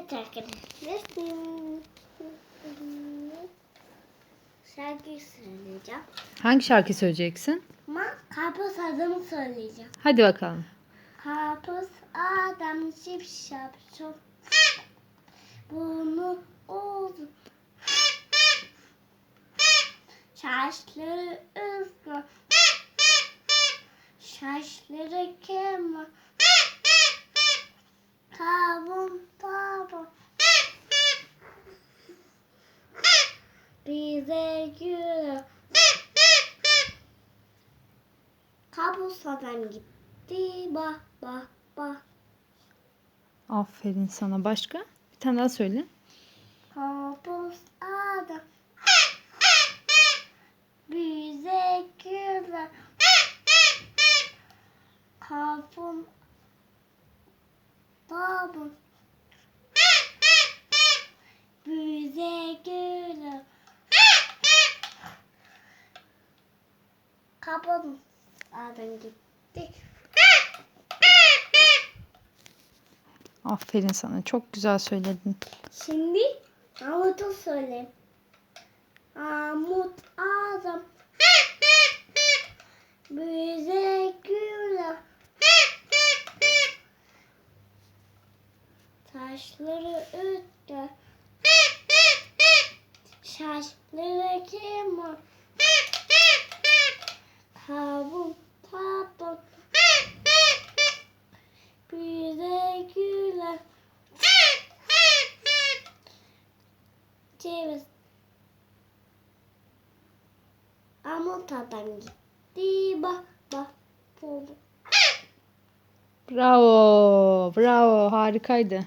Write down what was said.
Evet arkadaşlar. Şarkı söyleyeceğim. Hangi şarkı söyleyeceksin? Ama karpuz adamı söyleyeceğim. Hadi bakalım. Karpuz adam şip şap şop. Bunu oldu. Şaşları Kabus adam gitti. Bah bah bah. Aferin sana. Başka? Bir tane daha söyle. Kabus adam. Bize göre. Kavun baba. Bize göre. Kabus adam gitti. Aferin sana. Çok güzel söyledin. Şimdi Amut'u söyleyeyim. Amut adam. Bize güle. Taşları üttü. Şaşları kemer. Kavun Ceviz. Amut adam gitti. Bak bak. Bravo. Bravo. Harikaydı.